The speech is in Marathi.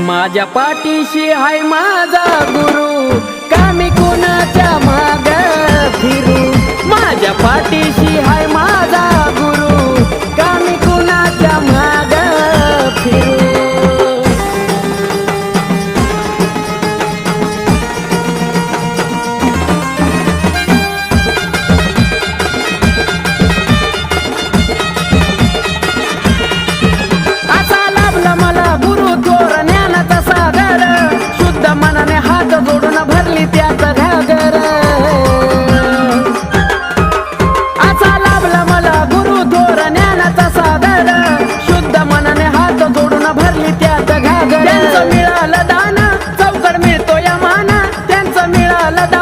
माझ्या पाठीशी हाय माझा गुरु. कामी कोणाच्या कुणाच्या माग फिरू? माझ्या पाठीशी Là